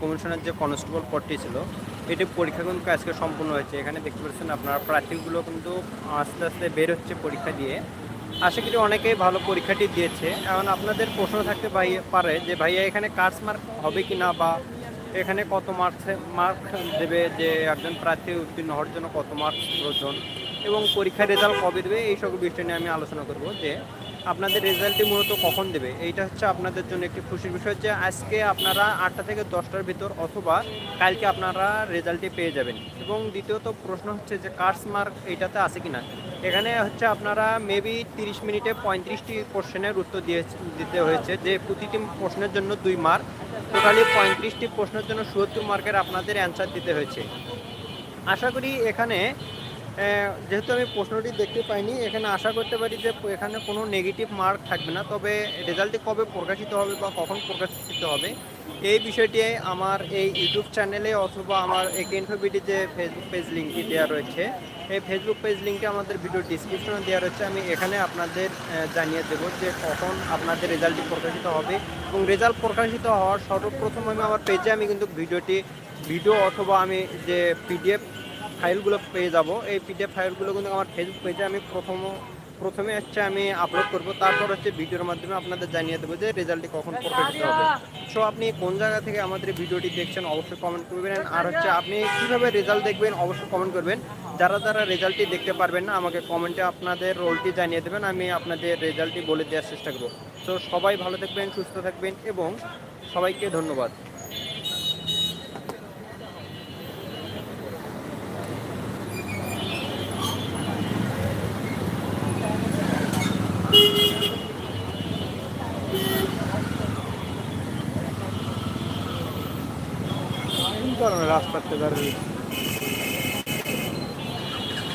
কমিশনের যে কনস্টেবল পদটি ছিল, এটি পরীক্ষা কিন্তু আজকে সম্পূর্ণ হয়েছে। এখানে দেখতে পাচ্ছেন আপনার, প্রার্থীগুলো কিন্তু আস্তে আস্তে বের হচ্ছে পরীক্ষা দিয়ে। আশা করি অনেকেই ভালো পরীক্ষাটি দিয়েছে। এখন আপনাদের প্রশ্ন থাকতে ভাই পারে যে ভাইয়া, এখানে কার্স মার্ক হবে কি না বা এখানে কত মার্কস, মার্ক দেবে যে একজন প্রার্থী উত্তীর্ণ হওয়ার জন্য কত মার্কস প্রয়োজন এবং পরীক্ষার রেজাল্ট কবে দেবে, এই সকল বিষয় নিয়ে আমি আলোচনা করব যে আপনাদের রেজাল্টটি মূলত কখন দেবে? এইটা হচ্ছে আপনাদের জন্য একটি খুশির বিষয় যে আজকে আপনারা আটটা থেকে দশটার ভিতর অথবা কালকে আপনারা রেজাল্টটি পেয়ে যাবেন। এবং দ্বিতীয়ত প্রশ্ন হচ্ছে যে কার্স মার্ক এইটাতে আছে কি না এখানে হচ্ছে আপনারা মেবি তিরিশ মিনিটে পঁয়ত্রিশটি কোশ্চেনের উত্তর দিয়ে দিতে হয়েছে, যে প্রতিটি প্রশ্নের জন্য দুই মার্ক টোটালি পঁয়ত্রিশটি প্রশ্নের জন্য সত্তর মার্কের আপনাদের অ্যান্সার দিতে হয়েছে। আশা করি এখানে যেহেতু আমি প্রশ্নটি দেখতে পাইনি, এখানে আশা করতে পারি যে এখানে কোনো নেগেটিভ মার্ক থাকবে না, তবে রেজাল্টটি কবে প্রকাশিত হবে বা কখন প্রকাশিত হবে, এই বিষয়টি আমার এই ইউটিউব চ্যানেলে অথবা আমার এই কেনফোবিডি যে ফেসবুক পেজ লিঙ্কটি দেওয়া রয়েছে, এই ফেসবুক পেজ লিঙ্কটি আমাদের ভিডিও ডিসক্রিপশনে দেওয়া রয়েছে, আমি এখানে আপনাদের জানিয়ে দেবো যে কখন আপনাদের রেজাল্টটি প্রকাশিত হবে এবং রেজাল্ট প্রকাশিত হওয়ার সর্বপ্রথম আমি আমার পেজে আমি কিন্তু ভিডিওটি ভিডিও অথবা আমি যে পিডিএফ ফাইলগুলো পেয়ে যাব। এই পিডিএফ ফাইলগুলো কিন্তু আমার ফেসবুক পেজে আমি প্রথম, প্রথমে হচ্ছে আমি আপলোড করব। তারপর হচ্ছে ভিডিওর মাধ্যমে আপনাদের জানিয়ে দেবো যে রেজাল্টটি কখন প্রকাশিত হবে। সো আপনি কোন জায়গা থেকে আমাদের ভিডিওটি দেখছেন অবশ্যই কমেন্ট করবেন। আর হচ্ছে আপনি কীভাবে রেজাল্ট দেখবেন অবশ্যই কমেন্ট করবেন। যারা যারা রেজাল্টটি দেখতে পারবেন না, আমাকে কমেন্টে আপনাদের রোলটি জানিয়ে দেবেন। আমি আপনাদের রেজাল্টটি বলে দেওয়ার চেষ্টা করব। তো সবাই ভালো থাকবেন, সুস্থ থাকবেন এবং সবাইকে ধন্যবাদ। ఉంటాను రాష్ట్రపతి గారు